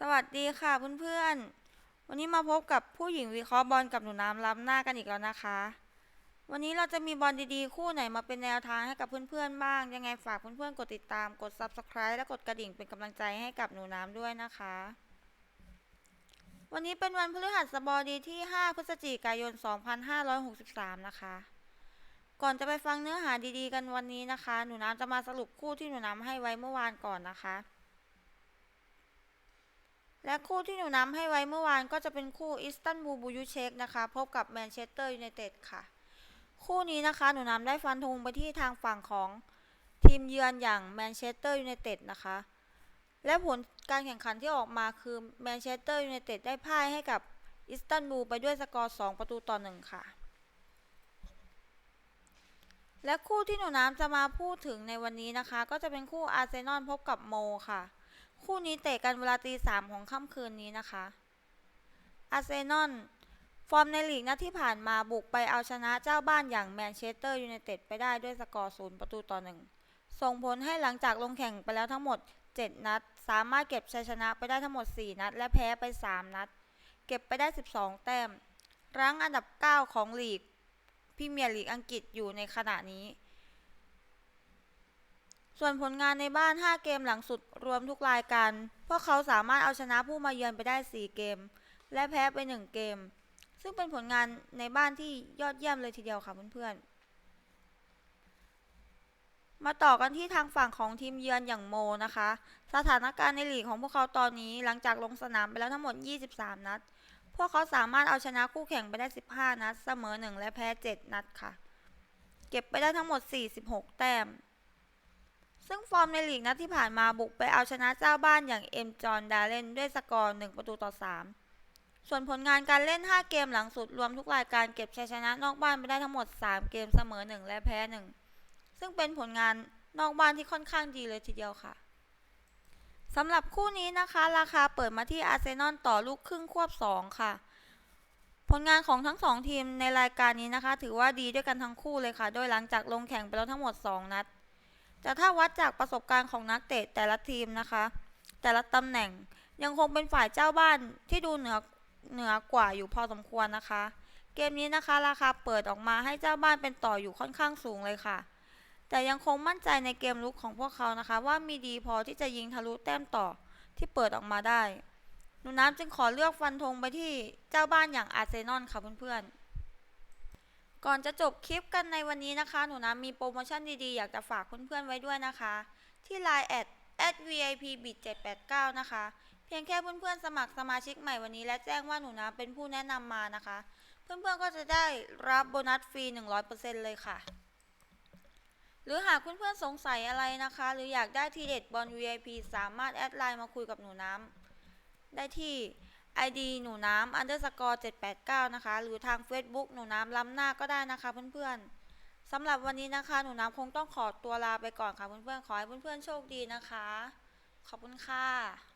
สวัสดีค่ะเพื่อนๆ วันนี้มาพบกับผู้หญิงวิเคราะห์บอลกับหนูน้ำล้ำหน้ากันอีกแล้วนะคะ วันนี้เราจะมีบอลดีๆ คู่ไหนมาเป็นแนวทางให้กับเพื่อนๆบ้าง ยังไงฝากเพื่อนๆ กดติดตาม กด subscribe และกดกระดิ่งเป็นกำลังใจให้กับหนูน้ำด้วยนะคะ วันนี้เป็นวันพฤหัสบดีที่ 5 พฤศจิกายน 2563 นะคะ ก่อนจะไปฟังเนื้อหาดีๆ กันวันนี้นะคะ หนูน้ำจะมาสรุปคู่ที่หนูน้ำให้ไว้เมื่อวานก่อนนะคะ และคู่ที่หนูนำให้ไว้เมื่อวานก็จะเป็นคู่อิสตันบูลบูยูเชคนะคะ พบกับแมนเชสเตอร์ยูไนเต็ดค่ะ คู่นี้นะคะหนูนำได้ฟันธงไปที่ทางฝั่งของทีมเยือนอย่างแมนเชสเตอร์ยูไนเต็ดนะคะ และผลการแข่งขันที่ออกมาคือแมนเชสเตอร์ยูไนเต็ดได้พ่ายให้กับอิสตันบูลไปด้วยสกอร์ 2 ประตูต่อ 1 ค่ะ และคู่ที่หนูน้ำจะมาพูดถึงในวันนี้นะคะ ก็จะเป็นคู่อาร์เซนอลพบกับโมค่ะ คู่นี้เตะกันเวลาตีสามของค่ำคืนนี้นะคะ อาร์เซนอลฟอร์มในลีกนัดที่ผ่านมาบุกไปเอาชนะเจ้าบ้านอย่างแมนเชสเตอร์ยูไนเต็ดไปได้ด้วยสกอร์ศูนย์ประตูต่อหนึ่งส่งผลให้หลังจากลงแข่งไปแล้วทั้งหมด 7 นัด สามารถเก็บชัยชนะไปได้ทั้งหมด 4 นัด และแพ้ไป 3 นัด เก็บไปได้ 12 แต้ม รั้งอันดับ 9 ของลีกพรีเมียร์ลีกอังกฤษอยู่ในขณะนี้ ส่วนผลงานในบ้าน 5 เกมหลังสุดรวมทุกรายการ พวกเขาสามารถเอาชนะผู้มาเยือนไปได้ 4 เกม และแพ้ไป 1 เกม ซึ่งเป็นผลงานในบ้านที่ยอดเยี่ยมเลยทีเดียวค่ะเพื่อนๆ มาต่อกันที่ทางฝั่งของทีมเยือนอย่างโมนะคะ สถานการณ์ในลีกของพวกเขาตอนนี้หลังจากลงสนามไปแล้วทั้งหมด 23 นัด พวกเขาสามารถเอาชนะคู่แข่งไปได้ 15 นัด เสมอ 1 และแพ้ 7 นัดค่ะ เก็บไปได้ทั้งหมด 46 แต้ม ซึ่งฟอร์มในลีกนัดที่ผ่านมาบุกไปเอาชนะเจ้าบ้านอย่างเอ็มจอห์นดาเลนด้วยสกอร์ 1 ประตูต่อ 3 ส่วนผลงานการเล่น 5 เกมหลังสุดรวมทุกรายการเก็บชัยชนะนอกบ้านไปได้ทั้งหมด 3 เกมเสมอ 1 และแพ้ 1 ซึ่งเป็นผลงานนอกบ้านที่ค่อนข้างดีเลยทีเดียวค่ะสำหรับคู่นี้นะคะ ราคาเปิดมาที่อาร์เซนอลต่อลูกครึ่งควบ 2 ค่ะ ผลงานของทั้งสองทีมในรายการนี้นะคะ ถือว่าดีด้วยกันทั้งคู่เลยค่ะ โดยหลังจากลงแข่งไปแล้วทั้งหมด 2 นัด แต่ถ้าวัดจากประสบการณ์ของนักเตะแต่ละทีมนะคะ แต่ละตำแหน่งยังคงเป็นฝ่ายเจ้าบ้านที่ดูเหนือเหนือกว่าอยู่พอสมควรนะคะ เกมนี้นะคะราคาเปิดออกมาให้เจ้าบ้านเป็นต่ออยู่ค่อนข้างสูงเลยค่ะ แต่ยังคงมั่นใจในเกมลุกของพวกเขานะคะ ว่ามีดีพอที่จะยิงทะลุแต้มต่อที่เปิดออกมาได้หนูน้ำจึงขอเลือกฟันธงไปที่เจ้าบ้านอย่างอาร์เซนอลค่ะเพื่อนๆ ก่อนจะจบคลิปกันในวันนี้นะคะ หนูน้ำมีโปรโมชั่นดีๆ อยากจะฝากเพื่อนๆไว้ด้วยนะคะ ที่ Line แอด @vip bit 789นะคะ เพียงแค่เพื่อนๆ สมัครสมาชิกใหม่วันนี้ และแจ้งว่าหนูน้ำเป็นผู้แนะนำมานะคะ เพื่อนๆ ก็จะได้รับโบนัสฟรี 100%เลยค่ะ หรือหากเพื่อนๆ สงสัยอะไรนะคะ หรืออยากได้ทีเด็ดบอล VIP สามารถแอดไลน์มาคุยกับหนูน้ำได้ที่ ID หนูน้ำ underscore 789 นะคะ หรือทาง Facebook หนูน้ำล้ำหน้าก็ได้นะคะเพื่อนๆสำหรับวันนี้นะคะ หนูน้ำคงต้องขอตัวลาไปก่อนค่ะเพื่อนๆ ขอให้เพื่อนๆ โชคดีนะคะ ขอบคุณค่ะ